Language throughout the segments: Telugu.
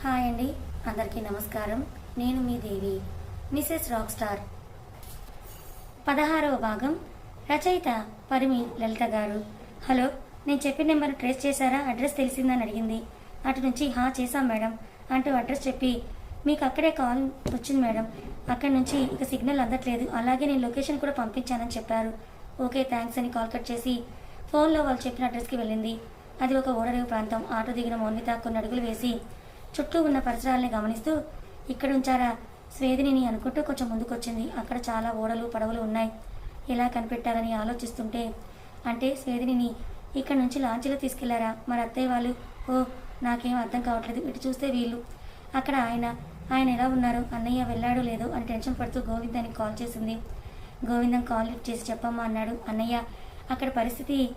హాయ్ అండి. అందరికీ నమస్కారం. నేను మీ దేవి మిసెస్ రాక్ స్టార్ పదహారవ భాగం. రచయిత పరిమి లలిత గారు. హలో నేను చెప్పిన నెంబర్ ట్రేస్ చేశారా? అడ్రస్ తెలిసిందని అడిగింది. అటు నుంచి హా చేశాం మేడం అంటూ అడ్రస్ చెప్పి మీకు అక్కడే కాల్ వచ్చింది మేడం. అక్కడి నుంచి ఇక సిగ్నల్ అందట్లేదు. అలాగే నేను లొకేషన్ కూడా పంపించానని చెప్పారు. ఓకే థ్యాంక్స్ అని కాల్ కట్ చేసి ఫోన్లో వాళ్ళు చెప్పిన అడ్రస్కి వెళ్ళింది. అది ఒక ఓడరేవు ప్రాంతం. ఆటో దిగిన మౌన్విత కొన్ని అడుగులు వేసి చుట్టూ ఉన్న పరిసరాలని గమనిస్తూ ఇక్కడ ఉంచారా స్వేదిని అనుకుంటూ కొంచెం ముందుకొచ్చింది. అక్కడ చాలా ఓడలు పడవలు ఉన్నాయి. ఎలా కనిపెట్టారని ఆలోచిస్తుంటే అంటే స్వేదిని ఇక్కడ నుంచి లాంచీలో తీసుకెళ్ళారా? మరి అత్తయ్య వాళ్ళు ఓ నాకేం అర్థం కావట్లేదు. ఇటు చూస్తే వీళ్ళు. అక్కడ ఆయన ఆయన ఎలా ఉన్నారు? అన్నయ్య వెళ్ళాడు లేదో? అని టెన్షన్ పడుతూ గోవిందానికి కాల్ చేసింది. గోవిందం కాల్ లిఫ్ట్ చేసి చెప్పమ్మా అన్నాడు. అన్నయ్య అక్కడ పరిస్థితి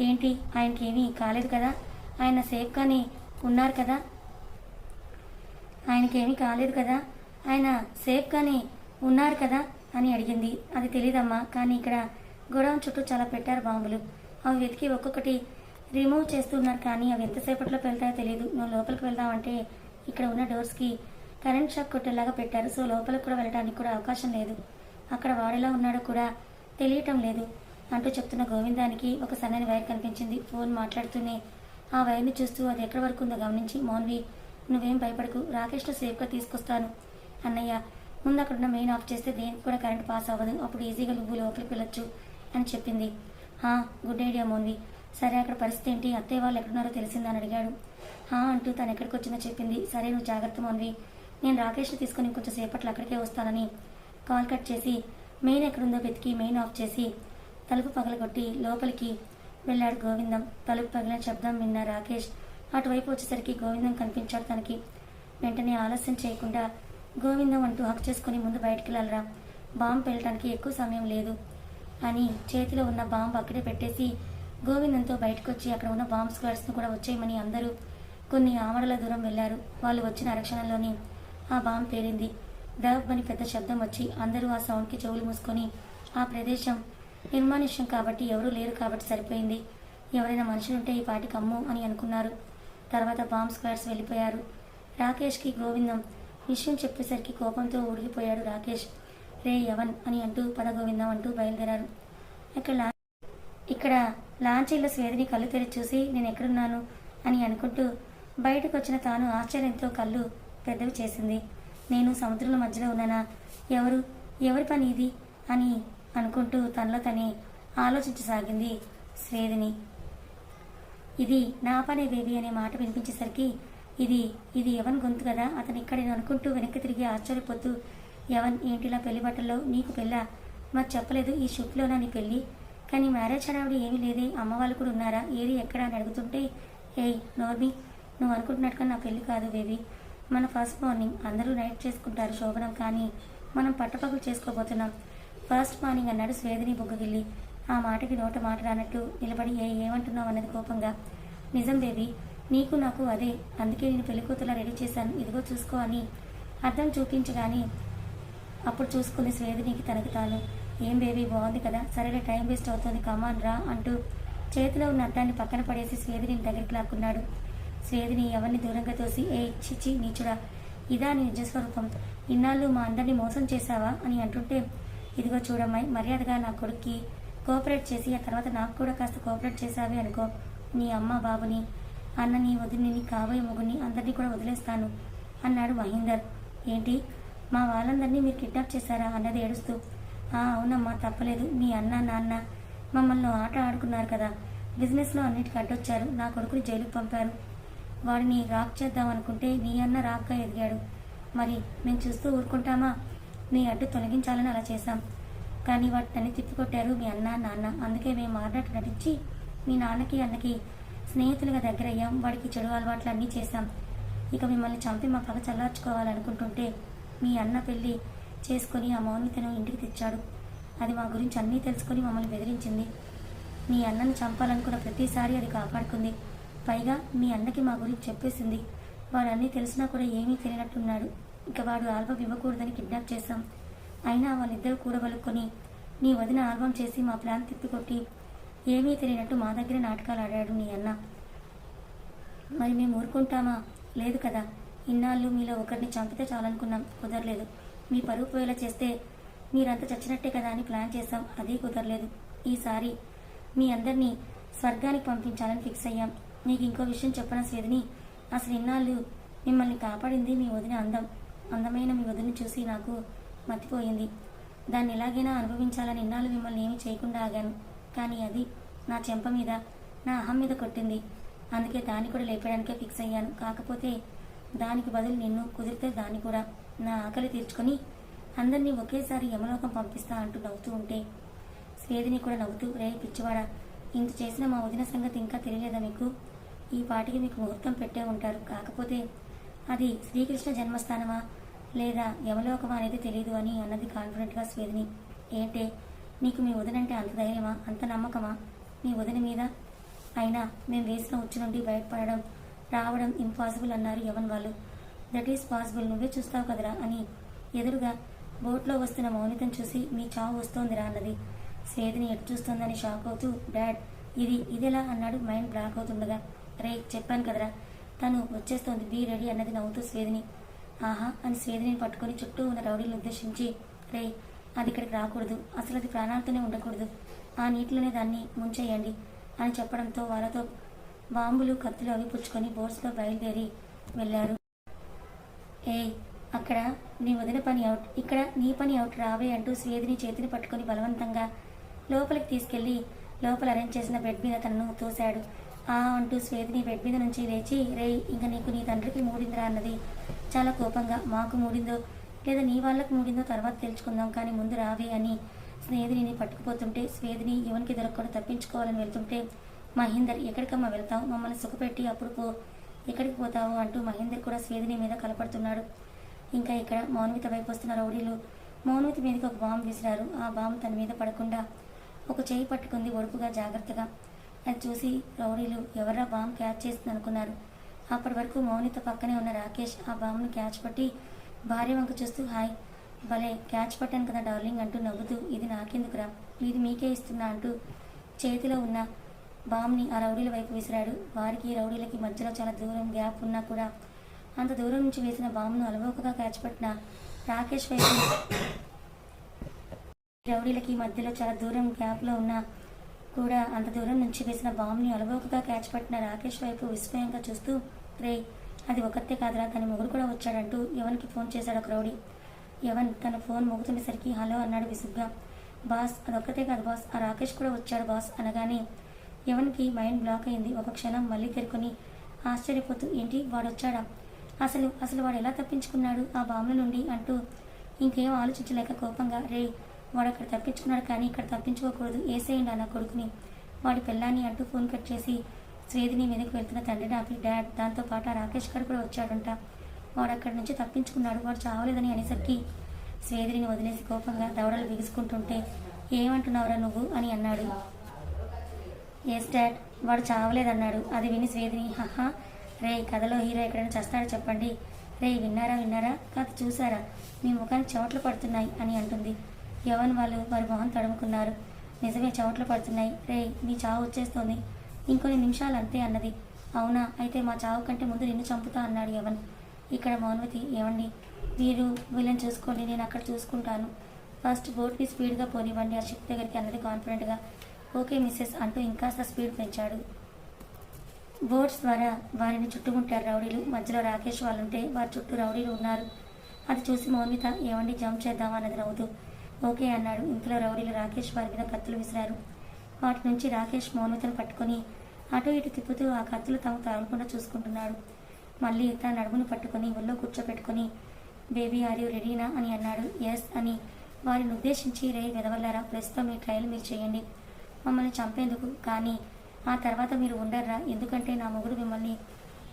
ఏంటి? ఆయనకి ఏమీ కాలేదు కదా? ఆయన సేఫ్గానే ఉన్నారు కదా? ఆయనకేమీ కాలేదు కదా? ఆయన సేఫ్గానే ఉన్నారు కదా? అని అడిగింది. అది తెలియదమ్మా కానీ ఇక్కడ గొడవ చుట్టూ చాలా పెట్టారు బాంబులు. అవి వెతికి ఒక్కొక్కటి రిమూవ్ చేస్తున్నారు కానీ అవి ఎంతసేపట్లో వెళ్తాయో తెలియదు నువ్వు లోపలికి వెళ్దామంటే ఇక్కడ ఉన్న డోర్స్కి కరెంట్ షాక్ కొట్టేలాగా పెట్టారు. సో లోపలికి కూడా వెళ్ళడానికి కూడా అవకాశం లేదు. అక్కడ వాడేలా ఉన్నాడో కూడా తెలియటం లేదు అంటూ చెప్తున్న గోవిందానికి ఒక సన్నని వైర్ కనిపించింది. ఫోన్ మాట్లాడుతూనే ఆ వైర్ని చూస్తూ అది ఎక్కడి వరకు ఉందో గమనించి మౌన్వి నువ్వేం భయపడకు. రాకేష్ను సేఫ్గా తీసుకొస్తాను. అన్నయ్య ముందు అక్కడ ఉన్న మెయిన్ ఆఫ్ చేస్తే దేనికి కూడా కరెంట్ పాస్ అవ్వదు. అప్పుడు ఈజీగా నువ్వు లోపలికి వెళ్ళొచ్చు అని చెప్పింది. హా గుడ్ ఐడియా మోన్వి. సరే అక్కడ పరిస్థితి ఏంటి? అత్తయ్య వాళ్ళు ఎక్కడున్నారో తెలిసిందని అడిగాడు. హా అంటూ తను ఎక్కడికి వచ్చిందో చెప్పింది. సరే నువ్వు జాగ్రత్త మోన్వి. నేను రాకేష్ని తీసుకొని కొంచెం సేపట్లో అక్కడికే వస్తానని కాల్ కట్ చేసి మెయిన్ ఎక్కడుందో వెతికి మెయిన్ ఆఫ్ చేసి తలుపు పగలగొట్టి లోపలికి వెళ్ళాడు గోవిందం. తలుపు పగిలిన శబ్దం విన్న రాకేష్ అటువైపు వచ్చేసరికి గోవిందం కనిపించాడు తనకి. వెంటనే ఆలస్యం చేయకుండా గోవిందం అంటూ హక్ చేసుకుని ముందు బయటికి వెళ్ళరా. బాంబు వెళ్ళటానికి ఎక్కువ సమయం లేదు. అని చేతిలో ఉన్న బాంబు అక్కడే పెట్టేసి గోవిందంతో బయటకు వచ్చి అక్కడ ఉన్న బాంబ్ స్క్వాడ్స్ను కూడా వచ్చేయమని అందరూ కొన్ని ఆమడల దూరం వెళ్ళారు వాళ్ళు వచ్చిన అరక్షణంలోని ఆ బాంబు పేరింది దబ్ అని పెద్ద శబ్దం వచ్చి అందరూ ఆ సౌండ్కి చెవులు మూసుకొని ఆ ప్రదేశం నిర్మానుష్యం కాబట్టి ఎవరూ లేరు కాబట్టి సరిపోయింది. ఎవరైనా మనుషులుంటే ఈ పాటికి అమ్ము అని అనుకున్నారు. తర్వాత బాంబ్ స్క్వాడ్స్ వెళ్ళిపోయారు. రాకేష్కి గోవిందం విషయం చెప్పేసరికి కోపంతో ఊడిగిపోయాడు రాకేష్. రే యవన్ అని అంటూ పద గోవిందం అంటూ బయలుదేరారు. ఇక్కడ లా- ఇక్కడ లాంచీలో స్వేదిని కళ్ళు తెరిచి చూసి నేను ఎక్కడున్నాను అని అనుకుంటూ బయటకు వచ్చిన తాను ఆశ్చర్యంతో కళ్ళు పెద్దవి చేసింది. నేను సముద్రంలో మధ్యలో ఉన్నానా? ఎవరు? ఎవరి పని ఇది? అని అనుకుంటూ తనలో తనే ఆలోచించసాగింది స్వేదిని. ఇది నా పనే బేబీ అనే మాట వినిపించేసరికి ఇది ఇది యవన్ గొంతు కదా అతను ఇక్కడ అనుకుంటూ వెనక్కి తిరిగి ఆశ్చర్యపోతూ యవన్ ఏంటిలా పెళ్ళి బట్టల్లో నీకు పెళ్ళా? మరి చెప్పలేదు ఈ షూట్లోనా నీ పెళ్ళి? కానీ మ్యారేజ్ హడావిడి ఏమీ లేదే అమ్మ వాళ్ళు కూడా ఉన్నారా? ఏది ఎక్కడ అని అడుగుతుంటే ఏయ్ నోర్మి నువ్వు అనుకుంటున్నట్టుగా నా పెళ్ళి కాదు బేబీ. మన ఫస్ట్ మార్నింగ్ అందరూ నైట్ చేసుకుంటారు శోభనం కానీ మనం పట్టపగలు చేసుకోబోతున్నాం. ఫస్ట్ మార్నింగ్ అన్నాడు స్వేదిని బుగ్గగిల్లి. ఆ మాటకి నోట మాట రానట్టు నిలబడి ఏ ఏమంటున్నావు అన్నది కోపంగా. నిజం బేబీ నీకు నాకు అదే అందుకే నేను పెళ్ళికూతులా రెడీ చేశాను. ఇదిగో చూసుకో అని అర్థం చూపించగానే అప్పుడు చూసుకుంది స్వేదినికి తనకి తాను. ఏం బేబీ బాగుంది కదా? సరేలే టైం వేస్ట్ అవుతుంది. కమాన్ రా అంటూ చేతిలో ఉన్న అద్దాన్ని పక్కన పడేసి స్వేదిని దగ్గరికి లాక్కున్నాడు. స్వేదిని ఎవరిని దూరంగా తోసి ఏ చిచి నీచుడా ఇదా నీ నిజస్వరూపం. ఇన్నాళ్ళు మా అందరినీ మోసం చేశావా? అని అంటుంటే ఇదిగో చూడమ్మాయి మర్యాదగా నా కొడుక్కి కోఆపరేట్ చేసి ఆ తర్వాత నాకు కూడా కాస్త కోఆపరేట్ చేసావే అనుకో. నీ అమ్మ బాబుని అన్నని వదిలిని కాబోయే మొగుని అందరినీ కూడా వదిలేస్తాను అన్నాడు మహేందర్. ఏంటి? మా వాళ్ళందరినీ మీరు కిడ్నాప్ చేశారా? అన్నది ఏడుస్తూ. ఆ అవునమ్మా తప్పలేదు. మీ అన్న నాన్న మమ్మల్ని ఆట ఆడుకున్నారు కదా. బిజినెస్లో అన్నిటికీ అడ్డొచ్చారు. నా కొడుకుని జైలుకు పంపారు. వాడిని రాక్ చేద్దాం అనుకుంటే నీ అన్న రాక్గా ఎదిగాడు. మరి మేము చూస్తూ ఊరుకుంటామా? మీ అడ్డు తొలగించాలని అలా చేశాం. కానీ వాటిని తిప్పికొట్టారు మీ అన్న నాన్న. అందుకే మేము మారినట్టు నటించి మీ నాన్నకి అన్నకి స్నేహితులుగా దగ్గరయ్యాం. వాడికి చెడు అలవాట్లు అన్నీ చేశాం. ఇక మిమ్మల్ని చంపి మా పగ చల్లార్చుకోవాలనుకుంటుంటే మీ అన్న పెళ్ళి చేసుకొని ఆ మౌనితను ఇంటికి తెచ్చాడు. అది మా గురించి అన్నీ తెలుసుకొని మమ్మల్ని బెదిరించింది. మీ అన్నని చంపాలనుకున్న ప్రతిసారి అది కాపాడుకుంది. పైగా మీ అన్నకి మా గురించి చెప్పేసింది. వాడు అన్నీ తెలిసినా కూడా ఏమీ తెలియనట్టున్నాడు. ఇక వాడు ఆల్బమ్ ఇవ్వకూడదని కిడ్నాప్ చేశాం. అయినా వాళ్ళిద్దరూ కూడబలుక్కొని నీ వదిన ఆల్బమ్ చేసి మా ప్లాన్ తిప్పికొట్టి ఏమీ తెలియనట్టు మా దగ్గర నాటకాలు ఆడాడు నీ అన్న. మరి మేము ఊరుకుంటామా? లేదు కదా. ఇన్నాళ్ళు మీలో ఒకరిని చంపితే చాలనుకున్నాం. కుదరలేదు. మీ పరుగు పోయేలా చేస్తే మీరంతా చచ్చినట్టే కదా అని ప్లాన్ చేశాం. అదీ కుదరలేదు. ఈసారి మీ అందరినీ స్వర్గానికి పంపించాలని ఫిక్స్ అయ్యాం. నీకు ఇంకో విషయం చెప్పన స్వేదిని అసలు ఇన్నాళ్ళు మిమ్మల్ని కాపాడింది మీ వదిన అందం. అందమైన మీ వదిన చూసి నాకు మతిపోయింది. దాన్ని ఎలాగైనా అనుభవించాలని ఇన్నాళ్ళు మిమ్మల్ని ఏమీ చేయకుండా ఆగాను. కానీ అది నా చెంప మీద నా అహం మీద కొట్టింది. అందుకే దాన్ని కూడా లేపడానికే ఫిక్స్ అయ్యాను. కాకపోతే దానికి బదులు నిన్ను కుదిరితే దాన్ని కూడా నా ఆకలి తీర్చుకొని అందరినీ ఒకేసారి యమలోకం పంపిస్తా అంటూ నవ్వుతూ ఉంటే స్వేదిని కూడా నవ్వుతూ రే పిచ్చివాడా ఇంత చేసిన మా వదిన సంగతి ఇంకా తెలియలేదా మీకు? ఈ పాటికి మీకు ముహూర్తం పెట్టే ఉంటారు. కాకపోతే అది శ్రీకృష్ణ జన్మస్థానమా? లేదా యమలోకం అనేది తెలియదు అని అన్నది కాన్ఫిడెంట్గా స్వేదిని ఏంటే నీకు మీ వదినంటే అంత ధైర్యమా? అంత నమ్మకమా? మీ వదిన మీద? అయినా మేము వేసిన ఉచ్చు నుండి బయటపడడం రావడం ఇంపాసిబుల్ అన్నారు యవన్ వాళ్ళు. దట్ ఈస్ పాసిబుల్ నువ్వే చూస్తావు కదరా అని ఎదురుగా బోట్లో వస్తున్న మౌనితం చూసి మీ చావు వస్తోందిరా అన్నది. స్వేదిని ఎటు చూస్తోందని షాక్ అవుతూ డాడ్ ఇది ఇదిలా? అన్నాడు. మైండ్ బ్లాక్ అవుతుండగా రే చెప్పాను కదరా తను వచ్చేస్తోంది బీ రెడీ అన్నది నవ్వుతూ స్వేదిని. ఆహా అని స్వేదిని పట్టుకొని చుట్టూ ఉన్న రౌడీలను ఉద్దేశించి రే అది ఇక్కడికి రాకూడదు. అసలు అది ప్రాణాలతోనే ఉండకూడదు. ఆ నీటిలోనే దాన్ని ముంచేయండి అని చెప్పడంతో వాళ్ళతో బాంబులు కత్తులు అవి పుచ్చుకొని బోట్స్లో బయలుదేరి వెళ్ళారు. ఏయ్ అక్కడ నీ వదిన పని అవుట్. ఇక్కడ నీ పని అవుట్ రావే అంటూ స్వేదిని చేతిని పట్టుకొని బలవంతంగా లోపలికి తీసుకెళ్ళి లోపల అరేంజ్ చేసిన బెడ్ మీద తనను తోశాడు. ఆ అంటూ స్వేదిని బెడ్ మీద నుంచి లేచి రేయ్ ఇంక నీకు నీ తండ్రికి మూడిందిరా అన్నది. చాలా కోపంగా మాకు మూడిందో? లేదా నీ వాళ్ళకు మూడిందో తర్వాత తెలుసుకుందాం కానీ ముందు రావే అని స్నేహితుని పట్టుకుపోతుంటే స్వేదిని యువనికి దొరకకుండా తప్పించుకోవాలని వెళ్తుంటే మహేందర్ ఎక్కడికమ్మా వెళ్తావు? మమ్మల్ని సుఖపెట్టి అప్పుడు పో. ఎక్కడికి పోతావు? అంటూ మహేందర్ కూడా స్వేదిని మీద కలపడుతున్నాడు. ఇంకా ఇక్కడ మౌనవిత వైపు వస్తున్న రౌడీలు మౌనవిత మీదకి ఒక బాంబు విసిరారు. ఆ బాంబు తన మీద పడకుండా ఒక చేయి పట్టుకుంది ఒడుపుగా జాగ్రత్తగా. అది చూసి రౌడీలు ఎవరా బాంబు క్యాచ్ చేస్తుంది అనుకున్నారు అప్పటి వరకు మౌనిత పక్కనే ఉన్న రాకేష్ ఆ బాంబును క్యాచ్ పట్టి భార్య వంక చూస్తూ హాయ్ భలే క్యాచ్ పట్టాను కదా డార్లింగ్ అంటూ నవ్వుతూ ఇది నాకెందుకురా? ఇది మీకే ఇస్తున్నా అంటూ చేతిలో ఉన్న బామ్ని ఆ రౌడీల వైపు విసిరాడు. వారికి రౌడీలకి మధ్యలో చాలా దూరం గ్యాప్ ఉన్నా కూడా అంత దూరం నుంచి వేసిన బాంబును అలవోకగా క్యాచ్ పట్టిన రాకేష్ వైపు రౌడీలకి మధ్యలో చాలా దూరం గ్యాప్లో ఉన్న కూడా అంత దూరం నుంచి వేసిన బాంబుని అలవోకగా క్యాచ్ పట్టిన రాకేష్ వైపు విస్మయంగా చూస్తూ రే అది ఒకతే కాదురా తన మొగుడు కూడా వచ్చాడంటూ యవన్కి ఫోన్ చేశాడు క్రౌడీ యవన్ తన ఫోన్ మోగుతుండేసరికి హలో అన్నాడు విసుగ్గా. బాస్ అదొక్కతే కాదు బాస్ ఆ రాకేష్ కూడా వచ్చాడు బాస్ అనగానే యవన్కి మైండ్ బ్లాక్ అయింది. ఒక క్షణం మళ్ళీ తెరుకొని ఆశ్చర్యపోతూ ఏంటి వాడు వచ్చాడా అసలు అసలు వాడు ఎలా తప్పించుకున్నాడు ఆ బాంబుల నుండి? అంటూ ఇంకేం ఆలోచించలేక కోపంగా రే వాడు అక్కడ తప్పించుకున్నాడు కానీ ఇక్కడ తప్పించుకోకూడదు. ఏసేయండి అన్న కొడుకుని. వాడి పిల్లాన్ని అంటూ ఫోన్ కట్ చేసి శ్రీధిని మీదకి వెళ్తున్న తండ్రిని ఆపి డాడ్ దాంతో పాటు ఆ రాకేష్ గారు కూడా వచ్చాడంట. వాడు అక్కడి నుంచి తప్పించుకున్నాడు. వాడు చావలేదని అనేసరికి శ్రీధిని వదిలేసి కోపంగా దవడలు బిగుసుకుంటుంటే ఏమంటున్నావురా నువ్వు? అని అన్నాడు. Yes dad. వాడు చావలేదన్నాడు. అది విని స్వేదిని హహా. రే కథలో హీరో ఎక్కడైనా చస్తాడో చెప్పండి. రే విన్నారా విన్నారా? కథ చూసారా? మీ ముఖానికి చెమటలు పడుతున్నాయి అని అంటుంది. యవన్ వాళ్ళు వారి మొహం తడుముకున్నారు. నిజమే చెమట్లు పడుతున్నాయి. రే మీ చావు వచ్చేస్తోంది. ఇంకొన్ని నిమిషాలు అంతే అన్నది. అవునా? అయితే మా చావు కంటే ముందు నిన్ను చంపుతా అన్నాడు యవన్. ఇక్కడ మౌనవతి ఏమండి మీరు వీళ్ళని చూసుకోండి నేను అక్కడ చూసుకుంటాను. ఫస్ట్ బోట్ని స్పీడ్గా పోనివ్వండి ఆ షిప్ దగ్గరికి అన్నది కాన్ఫిడెంట్గా ఓకే మిస్సెస్ అంటూ ఇంకాస్త స్పీడ్ పెంచాడు. బోట్స్ ద్వారా వారిని చుట్టుముట్టారు రౌడీలు. మధ్యలో రాకేష్ వాళ్ళుంటే వారి చుట్టూ రౌడీలు ఉన్నారు. అది చూసి మౌన్విత ఏమండి జంప్ చేద్దామా అన్నది నవ్వుతూ. ఓకే అన్నాడు. ఇంతలో రౌడీలు రాకేష్ వారి మీద కత్తులు విసిరారు. వాటి నుంచి రాకేష్ మౌనతను పట్టుకొని అటు ఇటు తిప్పుతూ ఆ కత్తులు తాము తాగకుండా చూసుకుంటున్నాడు. మళ్ళీ తన నడుమును పట్టుకొని ఒళ్ళో కూర్చోపెట్టుకొని బేబీ ఆర్ యూ రెడీనా? అని అన్నాడు. ఎస్ అని వారిని ఉద్దేశించి రే వెదవల్లారా ప్రస్తుతం మీ ట్రయల్ మీరు చేయండి. మమ్మల్ని చంపేందుకు. కానీ ఆ తర్వాత మీరు ఉండర్రా. ఎందుకంటే నా మొగుడు మిమ్మల్ని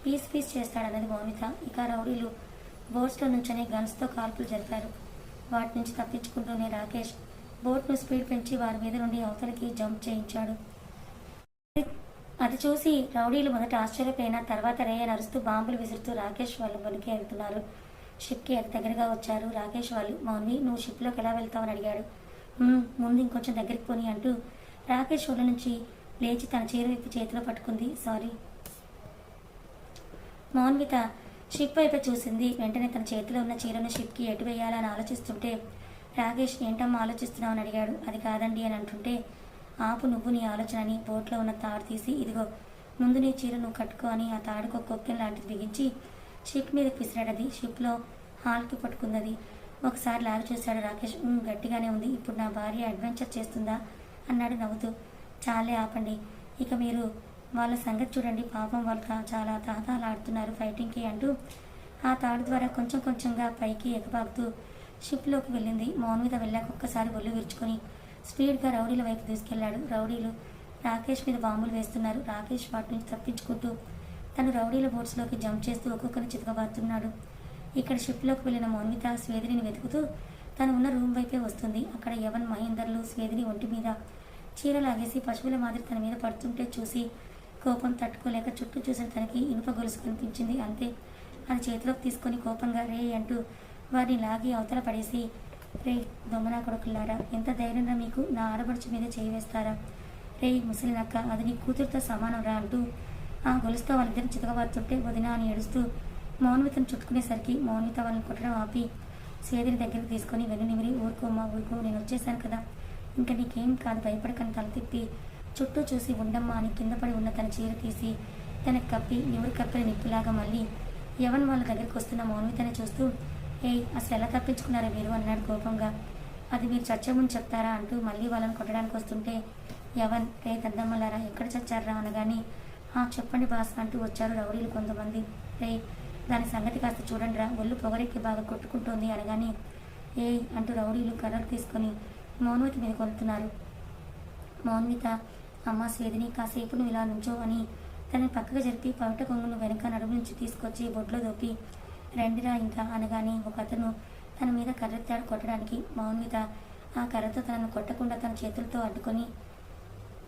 పీస్ పీస్ చేస్తాడన్నది మౌనిత. ఇక రౌడీలు బోర్స్లో నుంచనే గన్స్తో కాల్పులు జరిపారు. వాటి నుంచి తప్పించుకుంటూనే రాకేష్ బోట్ను స్పీడ్ పెంచి వారి మీద నుండి అవతలికి జంప్ చేయించాడు. అది చూసి రౌడీలు మొదట ఆశ్చర్యపోయిన తర్వాత రేయ నరుస్తూ బాంబులు విసురుతూ రాకేష్ వాళ్ళు వెనుకే వెళ్తున్నారు. షిప్కి అతి దగ్గరగా వచ్చారు. రాకేష్ వాళ్ళు మౌన్వి నువ్వు షిప్లోకి ఎలా వెళ్తావని అడిగాడు. ముందు ఇంకొంచెం దగ్గరికి పోని అంటూ రాకేష్ ఒళ్ళ నుంచి లేచి తన చీర విప్పి చేతిలో పట్టుకుంది. సారీ. మౌన్విత షిప్ వైపు చూసింది. వెంటనే తన చేతిలో ఉన్న చీరను షిప్కి ఎటు వేయాలని ఆలోచిస్తుంటే రాకేష్ ఏంటమ్మా ఆలోచిస్తున్నావు అని అడిగాడు. అది కాదండి అని అంటుంటే ఆపు నువ్వు నీ ఆలోచన అని బోట్లో ఉన్న తాడు తీసి ఇదిగో ముందు నీ చీర నువ్వు కట్టుకో అని ఆ తాడుకు కొక్కెన్ లాంటిది బిగించి షిప్ మీద పిసిరాడది. షిప్లో హాల్కి పట్టుకుందది. ఒకసారి లాగి చూశాడు రాకేష్. గట్టిగానే ఉంది. ఇప్పుడు నా భార్య అడ్వెంచర్ చేస్తుందా? అన్నాడు నవ్వుతూ. చాలే ఆపండి. ఇక మీరు వాళ్ళ సంగతి చూడండి. పాపం వాళ్ళు చాలా తాతాలాడుతున్నారు ఫైటింగ్కి అంటూ. ఆ తాడు ద్వారా కొంచెం కొంచెంగా పైకి ఎగబాకుతూ షిప్లోకి వెళ్ళింది. మౌన్ మీద వెళ్ళాక ఒక్కసారి ఒళ్ళు విరుచుకొని స్పీడ్గా రౌడీల వైపు తీసుకెళ్ళాడు రౌడీలు రాకేష్ మీద బాంబులు వేస్తున్నారు. రాకేష్ వాటి నుంచి తప్పించుకుంటూ తను రౌడీల బోట్స్లోకి జంప్ చేస్తూ ఒక్కొక్కరిని చితకబారుతున్నాడు. ఇక్కడ షిప్లోకి వెళ్ళిన మౌన్విత స్వేదిని వెతుకుతూ తను ఉన్న రూమ్ వైపే వస్తుంది. అక్కడ యవన్ మహేందర్లు స్వేదిని ఒంటి మీద చీర లాగేసి పశువుల మాదిరి తన మీద పడుతుంటే చూసి కోపం తట్టుకోలేక చుట్టూ చూసిన తనకి ఇనుప గొలుసు కనిపించింది. అంతే. అది చేతిలోకి తీసుకొని కోపంగా రే అంటూ వారిని లాగి అవతల పడేసి రే దొంగనా కొడుకులారా ఎంత ధైర్యంగా మీకు? నా ఆడబడుచు మీద చేయి వేస్తారా? రే ముసలినక్క అది నీ కూతురుతో సమానం రా అంటూ ఆ గొలుసుతో వాళ్ళిద్దరిని చితకబారుతుంటే వదిన అని ఏడుస్తూ మౌన్వితను చుట్టుకునేసరికి మౌన్విత వాళ్ళని కొట్టడం ఆపి స్వేదిని దగ్గరికి తీసుకొని వెన్ను నిమిరి ఊరుకోమ్మా ఊరుకో నేను వచ్చేసాను కదా. ఇంకా నీకేం కాదు భయపడకని తల తిప్పి చుట్టూ చూసి ఉండమ్మా అని కింద పడి ఉన్న తన చీర తీసి తనకి కప్పి నివురు కప్పిన నిప్పులాగా మళ్ళీ యవన్ వాళ్ళ దగ్గరికి వస్తున్న మౌన్వితని చూస్తూ ఏయ్ అసలు ఎలా తప్పించుకున్నారా మీరు? అన్నాడు కోపంగా. అది మీరు చచ్చే ముందు చెప్తారా? అంటూ మళ్ళీ వాళ్ళని కొట్టడానికి వస్తుంటే యవన్ రే దద్దమ్మలారా ఎక్కడ చచ్చారా అనగాని "ఆ, చెప్పండి బాస్ అంటూ వచ్చారు రౌడీలు కొంతమంది. రే దాని సంగతి కాస్త చూడండి రా ఒళ్ళు పొగరెక్కి బాగా కొట్టుకుంటోంది అనగాని ఏయ్ అంటూ రౌడీలు కర్రలు తీసుకొని మౌనవిత మీద కొలుతున్నారు మౌన్విత అమ్మ స్వేదిని కాసేపు నువ్వు ఇలా నుంచో అని తనని పక్కకు జరిపి పవిట కొంగును వెనక నడుము నుంచి తీసుకొచ్చి బొడ్లో దొప్పి రెండురా ఇంకా అనగానే ఒక అతను తన మీద కర్రెత్తాడు కొట్టడానికి. మౌన్విత ఆ కర్రతో తనను కొట్టకుండా తన చేతులతో అడ్డుకొని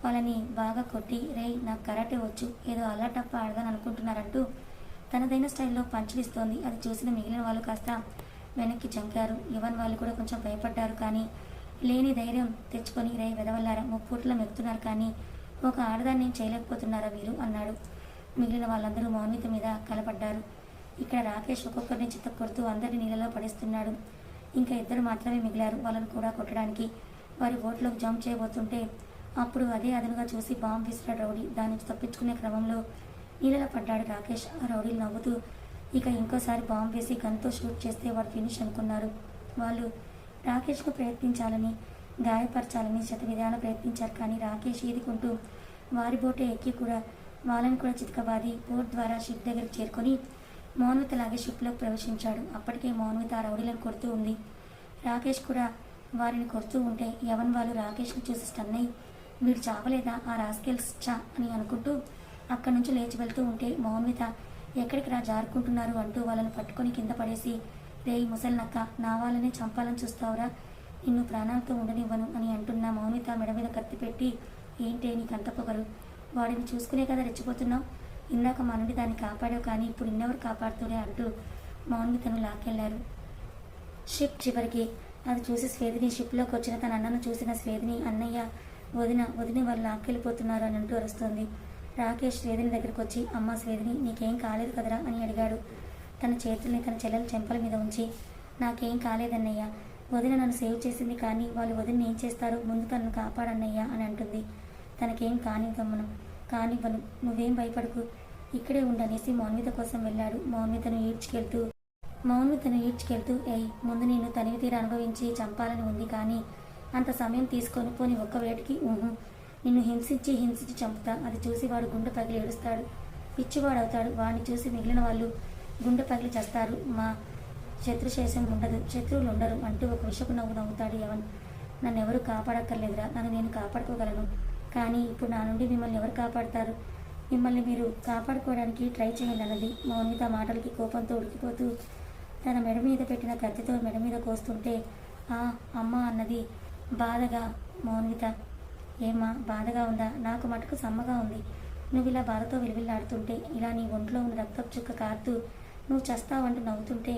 వాళ్ళని బాగా కొట్టి రేయ్ నాకు కరాటే వచ్చు ఏదో అల్లటప్ప ఆడదాని అనుకుంటున్నారంటూ తనదైన స్టైల్లో పంచులిస్తోంది అది చూసిన మిగిలిన వాళ్ళు కాస్త వెనక్కి జంకారు. యువన్ వాళ్ళు కూడా కొంచెం భయపడ్డారు కానీ లేని ధైర్యం తెచ్చుకొని రే వెదవల్లారా ముప్పూట్లో మెక్కుతున్నారు కానీ ఒక ఆడదాన్ని చేయలేకపోతున్నారా వీరు? అన్నాడు. మిగిలిన వాళ్ళందరూ మౌనిత మీద కలపడ్డారు. ఇక్కడ రాకేష్ ఒక్కొక్కరిని చిత్త కొడుతూ అందరిని నీళ్ళలో పడేస్తున్నాడు. ఇంకా ఇద్దరు మాత్రమే మిగిలారు. వాళ్ళని కూడా కొట్టడానికి వారి ఓట్లోకి జంప్ చేయబోతుంటే అప్పుడు అదే అదనుగా చూసి బాంబు విసిరాడు రౌడీ. దాని నుంచి తప్పించుకునే క్రమంలో నీళ్ళలో పడ్డాడు రాకేష్. ఆ రౌడీలు నవ్వుతూ ఇక ఇంకోసారి బాంబు వేసి గన్తో షూట్ చేస్తే వాడు ఫినిష్ అనుకున్నారు. వాళ్ళు రాకేష్ను ప్రయత్నించాలని గాయపరచాలని శత విధాలు ప్రయత్నించారు. కానీ రాకేష్ ఈదుకుంటూ వారి బోటే ఎక్కి కూడా వాళ్ళని కూడా చితకబాది బోట్ ద్వారా షిప్ దగ్గరికి చేరుకొని మౌన్విత లాగే షిప్లోకి ప్రవేశించాడు. అప్పటికే మౌన్విత ఆ రౌడీలను కొడుతూ ఉంది. రాకేష్ కూడా వారిని కొడుతూ ఉంటే యవన్ వాళ్ళు రాకేష్ను చూసి స్టన్ అయి వీడు చావలేదా? ఆ రాస్కెల్స్ చా అని అనుకుంటూ అక్కడి నుంచి లేచి వెళ్తూ ఉంటే మౌన్విత ఎక్కడికి రా? జారుకుంటున్నారు అంటూ వాళ్ళని పట్టుకొని కింద పడేసి రేయ్ ముసలినక్క నా వాళ్ళనే చంపాలని చూస్తావురా. నిన్ను ప్రాణాలతో ఉండనివ్వను అని అంటున్న మౌనిత మెడ మీద కత్తి పెట్టి ఏంటే నీకు అంత పొగరు? వాడిని చూసుకునే కదా రెచ్చిపోతున్నావు? ఇందాక మా నుండి దాన్ని కాపాడావు కానీ ఇప్పుడు ఇన్నెవరు కాపాడుతూనే అంటూ మౌనితను లాకెళ్ళారు షిప్ చివరికి అది చూసి స్వేదిని షిప్లోకి వచ్చిన తన అన్నను చూసిన స్వేదిని అన్నయ్య వదిన వదిన వాళ్ళు లాక్కెళ్ళిపోతున్నారు అని అంటూ అరుస్తోంది. రాకేష్ స్వేదిని దగ్గరికి వచ్చి అమ్మ స్వేదిని నీకేం కాలేదు కదరా అని అడిగాడు. తన చేతుల్ని తన చెల్లెల చెంపల మీద ఉంచి నాకేం కాలేదన్నయ్య. వదిన నన్ను సేవ్ చేసింది కానీ వాళ్ళు వదిన ఏం చేస్తారు? ముందు తనను కాపాడన్నయ్యా అని అంటుంది. తనకేం కాని గమనం. కాని కానివ్వను. నువ్వేం భయపడకు. ఇక్కడే ఉండనేసి మౌన్విత కోసం వెళ్ళాడు. మౌన్వితను ఈడ్చుకెళ్తూ మౌన్వితను ఈడ్చుకెళ్తూ ఏయ్ ముందు నేను తనివి తీర అనుభవించి చంపాలని ఉంది కానీ అంత సమయం తీసుకొని పోని ఒక్క వేటికి ఊహు నిన్ను హింసించి హింసించి చంపుతా. అది చూసి వాడు గుండె పగిలి ఏడుస్తాడు. పిచ్చివాడవుతాడు. వాడిని చూసి మిగిలిన వాళ్ళు గుండె పగిలి చేస్తారు. మా శత్రుశేషం ఉండదు. శత్రువులు ఉండరు. అంటూ ఒక విషపు నవ్వు నవ్వుతాడు యవన్. నన్ను ఎవరు కాపాడక్కర్లేదురా. నన్ను నేను కాపాడుకోగలను. కానీ ఇప్పుడు నా నుండి మిమ్మల్ని ఎవరు కాపాడతారు? మిమ్మల్ని మీరు కాపాడుకోవడానికి ట్రై చేయండి అన్నది. మౌనిత మాటలకి కోపంతో ఉడికిపోతూ తన మెడ మీద పెట్టిన కత్తితో మెడ మీద కోస్తుంటే ఆ అమ్మ అన్నది బాధగా మౌన్విత ఏమా బాధగా ఉందా? నాకు మటుకు సమ్మగా ఉంది. నువ్వు ఇలా బాధతో విలువిల్లాడుతుంటే ఇలా నీ ఒంట్లో ఉన్న రక్తపు చుక్క కారుతూ నువ్వు చస్తావంటూ నవ్వుతుంటే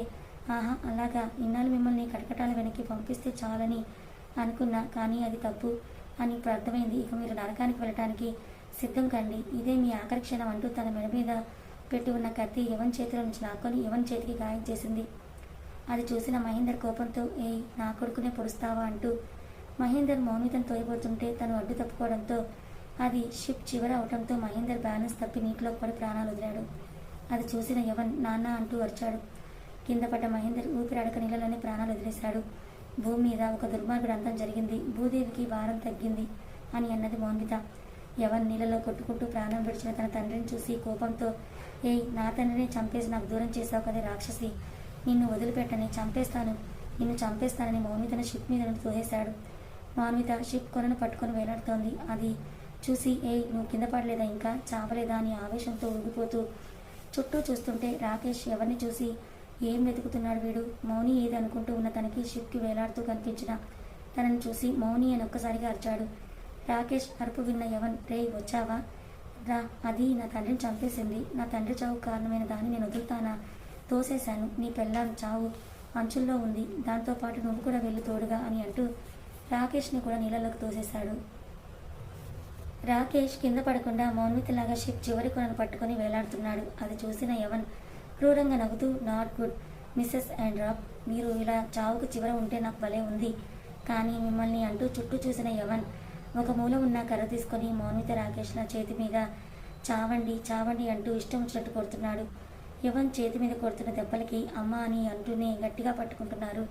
ఆహా అలాగా ఇన్నాళ్ళు మిమ్మల్ని కటకటాల వెనక్కి పంపిస్తే చాలని అనుకున్నా కానీ అది తప్పు అని ఇప్పుడు అర్థమైంది. ఇక మీరు నరకానికి వెళ్ళటానికి సిద్ధం కండి. ఇదే మీ ఆఖరి క్షణం అంటూ తన మెడ మీద పెట్టి ఉన్న కత్తి యువన్ చేతిలో నుంచి లాక్కొని యువన్ చేతికి గాయం చేసింది. అది చూసిన మహేందర్ కోపంతో ఏయ్ నా కొడుకునే పొడుస్తావా? అంటూ మహేందర్ మౌనితను తోయబోతుంటే తను అడ్డు తప్పుకోవడంతో అది షిప్ చివర అవడంతో మహేందర్ బ్యాలెన్స్ తప్పి నీటిలోకి పడి ప్రాణాలు వదిలాడు. అది చూసిన యవన్ నాన్న అంటూ అరిచాడు. కింద పడ్డ మహేందర్ ఊపిరాడక నీళ్ళలోనే ప్రాణాలు వదిలేశాడు. భూమి మీద ఒక దుర్మార్గుడు అంతం జరిగింది. భూదేవికి భారం తగ్గింది అని అన్నది మౌన్విత యవన్ నీళ్ళలో కొట్టుకుంటూ ప్రాణం విడిచిన తన తండ్రిని చూసి కోపంతో ఏయ్ నా తండ్రిని చంపేసి నాకు దూరం చేశావు కదా రాక్షసి. నిన్ను వదిలిపెట్టని చంపేస్తాను. నిన్ను చంపేస్తానని మౌన్వితను షిప్ మీద నుండి తోసేశాడు. మౌన్విత షిప్ కొనను పట్టుకొని వేలాడుతోంది. అది చూసి ఏయ్ నువ్వు కింద పడలేదా ఇంకా? చావలేదా? అని ఆవేశంతో ఊగిపోతూ చుట్టూ చూస్తుంటే రాకేష్ ఎవరిని చూసి ఏం వెతుకుతున్నాడు వీడు? మౌని ఏది అనుకుంటూ ఉన్న తనకి షిప్కి వేలాడుతూ కనిపించిన తనని చూసి మౌని అని ఒక్కసారిగా అరిచాడు. రాకేష్ అరుపు విన్న యవన్ రే వచ్చావా? రా అది నా తండ్రిని చంపేసింది. నా తండ్రి చావు కారణమైన దాన్ని నేను వదులుతానా? తోసేశాను. నీ పెళ్ళాం చావు. అంచుల్లో ఉంది. దాంతోపాటు నువ్వు కూడా వెళ్ళి తోడుగా అని అంటూ రాకేష్ని కూడా నీళ్ళలోకి తోసేశాడు. రాకేష్ కింద పడకుండా మౌన్వితలాగా షిప్ చివరి కొనను పట్టుకొని వేలాడుతున్నాడు. అది చూసిన యవన్ క్రూరంగా నవ్వుతూ not good. Mrs and Rob మీరు ఇలా చావుకు చివర ఉంటే నాకు భలే ఉంది. కానీ మిమ్మల్ని అంటూ చుట్టూ చూసిన యవన్ ఒక మూల ఉన్న కర్ర తీసుకొని మౌన్విత రాకేష్ల చేతి మీద చావండి చావండి అంటూ ఇష్టం వచ్చినట్టు కొడుతున్నాడు. యవన్ చేతి మీద కొడుతున్న దెబ్బలకి అమ్మ అని అంటూనే గట్టిగా పట్టుకుంటున్నారు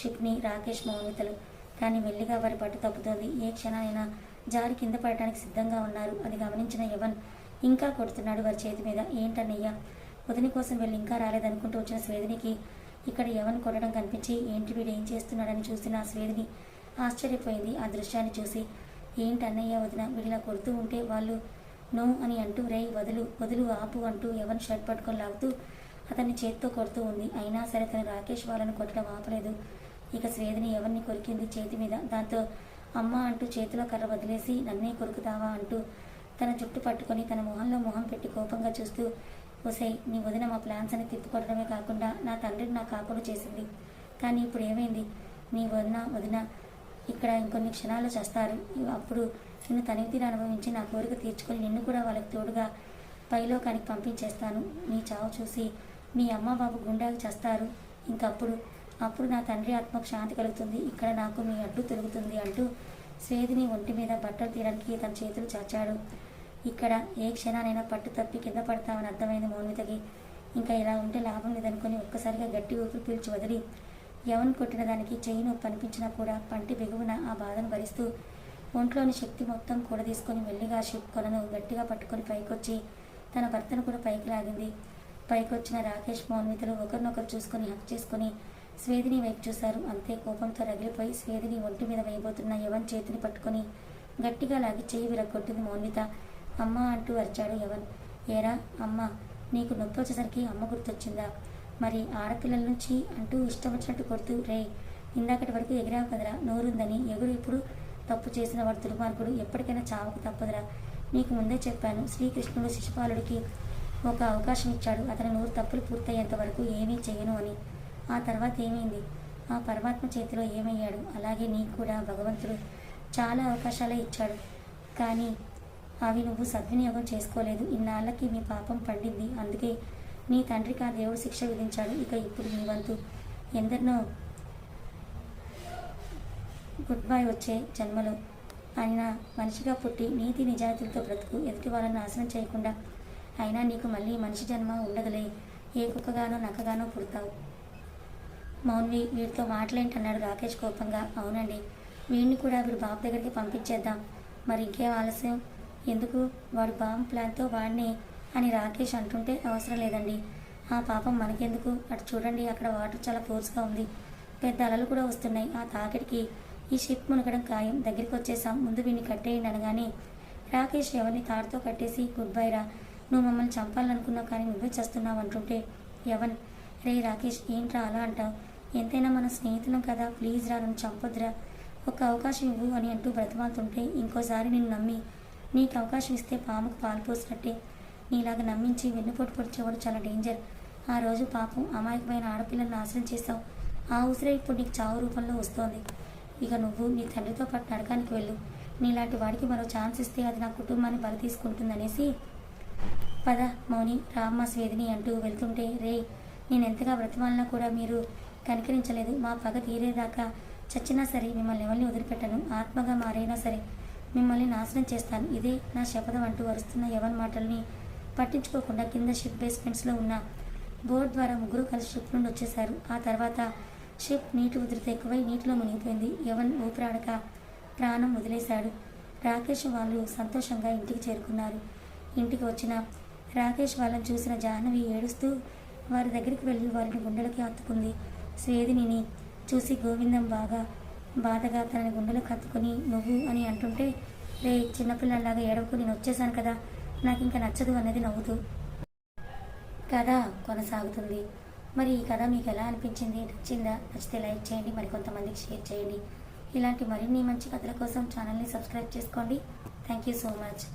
షిప్ని రాకేష్ మౌన్వితలు కానీ మెల్లిగా వారి పట్టు తప్పుతోంది. ఏ క్షణానైనా జారి కింద పడటానికి సిద్ధంగా ఉన్నారు. అది గమనించిన యవన్ ఇంకా కొడుతున్నాడు వారి చేతి మీద. ఏంటన్నయ్యా? వదిన కోసం వెళ్ళి ఇంకా రాలేదనుకుంటూ వచ్చిన స్వేదినికి ఇక్కడ యవన్ కొట్టడం కనిపించి ఏంటి వీడు ఏం చేస్తున్నాడని చూసిన ఆ స్వేదిని ఆశ్చర్యపోయింది ఆ దృశ్యాన్ని చూసి. ఏంటి అన్నయ్య వదిన వీడిలా కొడుతూ ఉంటే వాళ్ళు నో అని అంటూ రేయ్ వదులు వదులు ఆపు అంటూ యవన్ షర్ట్ పట్టుకొని లాగుతూ అతన్ని చేతితో కొడుతూ ఉంది. అయినా సరే తను రాకేష్ వాళ్ళని కొట్టడం ఆపలేదు. ఇక స్వేదిని ఎవరిని కొరికింది చేతి మీద. దాంతో అమ్మ అంటూ చేతిలో కర్ర వదిలేసి నన్నే కొరుకుతావా అంటూ తన చుట్టు పట్టుకొని తన మొహంలో మొహం పెట్టి కోపంగా చూస్తూ ఒసై నీ వదిన మా ప్లాన్స్ అని తిప్పుకోవడమే కాకుండా నా తండ్రిని నా కాకుండా చేసింది. కానీ ఇప్పుడు ఏమైంది? నీ వదిన వదిన ఇక్కడ ఇంకొన్ని క్షణాలు చేస్తారు. అప్పుడు నిన్ను తనివి తీరు అనుభవించి నా కోరిక తీర్చుకొని నిన్ను కూడా వాళ్ళకి తోడుగా పైలోకానికి పంపించేస్తాను. నీ చావు చూసి మీ అమ్మ బాబు గుండాకి చేస్తారు. ఇంకప్పుడు అప్పుడు నా తండ్రి ఆత్మకు శాంతి కలుగుతుంది. ఇక్కడ నాకు మీ అడ్డు తిరుగుతుంది అంటూ స్వేదిని ఒంటి మీద బట్టలు తీయడానికి తన చేతులు చాచాడు. ఇక్కడ ఏ క్షణానైనా పట్టు తప్పి కింద పడతామని అర్థమైంది మౌనితకి ఇంకా ఇలా ఉంటే లాభం లేదనుకొని ఒక్కసారిగా గట్టి ఊపిరి పీల్చి వదిలి యవన్ కొట్టిన దానికి చెయ్యి నొప్పి అనిపించినా కూడా పంటి బిగువున ఆ బాధను భరిస్తూ ఒంట్లోని శక్తి మొత్తం కూడా తీసుకొని మెల్లిగా షిప్ కొనను గట్టిగా పట్టుకొని పైకొచ్చి తన భర్తను కూడా పైకి లాగింది. పైకొచ్చిన రాకేష్ మౌన్వితలు ఒకరినొకరు చూసుకొని హక్ చేసుకొని స్వేదిని వైపు చూశారు. అంతే కోపంతో రగిలిపోయి స్వేదిని ఒంటి మీద వేయబోతున్న యవన్ చేతిని పట్టుకొని గట్టిగా లాగి చేయి విరగొట్టింది మౌన్విత. అమ్మ అంటూ అరిచాడు యవన్. ఏరా అమ్మ నీకు నొప్పి వచ్చేసరికి అమ్మ గుర్తొచ్చిందా? మరి ఆడపిల్లల నుంచి అంటూ ఇష్టం వచ్చినట్టు కొడుతూ రే ఇందాకటి వరకు ఎగిరావు కదరా నోరుందని ఎగురు ఇప్పుడు తప్పు చేసిన వాడు దుర్మార్గుడు ఎప్పటికైనా చావకు తప్పదురా. నీకు ముందే చెప్పాను శ్రీకృష్ణుడు శిశుపాలుడికి ఒక అవకాశం ఇచ్చాడు. అతని నూరు తప్పులు పూర్తయ్యేంత వరకు ఏమీ చేయను అని. ఆ తర్వాత ఏమైంది? ఆ పరమాత్మ చేతిలో ఏమయ్యాడు? అలాగే నీకు కూడా భగవంతుడు చాలా అవకాశాలే ఇచ్చాడు. కానీ అవి నువ్వు సద్వినియోగం చేసుకోలేదు. ఇన్నాళ్ళకి మీ పాపం పండింది. అందుకే నీ తండ్రికి ఆ దేవుడు శిక్ష విధించాడు. ఇక ఇప్పుడు నీ వంతు ఎందరినో గుడ్ బాయ్ వచ్చే జన్మలో. ఆయన మనిషిగా పుట్టి నీతి నిజాయితీలతో బ్రతుకు ఎదుటి వాళ్ళని నాశనం చేయకుండా అయినా నీకు మళ్ళీ మనిషి జన్మ ఉండదులే. ఏ కుక్కగానో నక్కగానో పుడతావు. మౌన్వి వీడితో మాటలేంటన్నాడు రాకేష్ కోపంగా. అవునండి వీడిని కూడా వీడు బాబు దగ్గరికి పంపించేద్దాం. మరి ఇంకేం ఆలస్యం? ఎందుకు? వాడు బాంబ్ ప్లాన్తో వాడిని అని రాకేష్ అంటుంటే అవసరం లేదండి. ఆ పాపం మనకెందుకు? అటు చూడండి అక్కడ వాటర్ చాలా ఫోర్స్గా ఉంది. పెద్ద అలలు కూడా వస్తున్నాయి. ఆ తాకిడికి ఈ షిప్ మునగడం ఖాయం. దగ్గరికి వచ్చేసాం. ముందు వీడిని కట్టేయండి అనగానే రాకేష్ ఎవరిని తాడుతో కట్టేసి గుడ్ బై రా నువ్వు మమ్మల్ని చంపాలనుకున్నావు కానీ నువ్వే చేస్తున్నావు అంటుంటే యవన్ రే రాకేష్ ఏంట్రా అలా అంటావు? ఎంతైనా మన స్నేహితులం కదా ప్లీజ్ రా నన్ను చంపొద్దురా. ఒక అవకాశం ఇవ్వు అని అంటూ బ్రతమాలుతుంటే ఇంకోసారి నిన్ను నమ్మి నీకు అవకాశం ఇస్తే పాముకు పాలు పోసినట్టే. నీలాగా నమ్మించి వెన్నుపోటు పొడిచేవాడు చాలా డేంజర్. ఆ రోజు పాపం అమాయకమైన ఆడపిల్లలను నాశనం చేశావు. ఆ ఉసిరే ఇప్పుడు నీకు చావు రూపంలో వస్తోంది. ఇక నువ్వు నీ తండ్రితో పాటు నడకానికి వెళ్ళు. నీలాంటి వాడికి మరో ఛాన్స్ ఇస్తే అది నా కుటుంబాన్ని బల తీసుకుంటుందనేసి పద మౌని రామ్మ స్వేదిని అంటూ వెళ్తుంటే రే నేను ఎంతగా బ్రతిమాలినా కూడా మీరు కనికరించలేదు. మా పగ తీరేదాకా చచ్చినా సరే మిమ్మల్ని ఎవరిని వదిలిపెట్టను. ఆత్మగా మారైనా సరే మిమ్మల్ని నాశనం చేస్తాను. ఇదే నా శపథం అంటూ వరుస్తున్న యవన్ మాటల్ని పట్టించుకోకుండా కింద షిప్ బేస్మెంట్స్లో ఉన్న బోర్డు ద్వారా ముగ్గురు కలిసి షిప్ నుండి వచ్చేశారు. ఆ తర్వాత షిప్ నీటి ఉధృత ఎక్కువై నీటిలో మునిగిపోయింది. యవన్ ఊపిరాడక ప్రాణం వదిలేశాడు. రాకేష్ వాళ్ళు సంతోషంగా ఇంటికి చేరుకున్నారు. ఇంటికి వచ్చిన రాకేష్ వాళ్ళని చూసిన జాహ్నవి ఏడుస్తూ వారి దగ్గరికి వెళ్ళి వారిని గుండెలకి హత్తుకుంది స్వేదినిని చూసి గోవిందం బాగా బాధగా తనని గుండెలు కత్తుకుని నువ్వు అని అంటుంటే రే చిన్నపిల్లలాగా ఏడవకు నేను వచ్చేసాను కదా నాకు ఇంకా నచ్చదు అన్నది నవ్వుతూ కథ కొనసాగుతుంది. మరి ఈ కథ మీకు ఎలా అనిపించింది? నచ్చిందా? నచ్చితే లైక్ చేయండి మరి కొంతమందికి షేర్ చేయండి. ఇలాంటి మరిన్ని మంచి కథల కోసం ఛానల్ని సబ్స్క్రైబ్ చేసుకోండి. Thank you so much.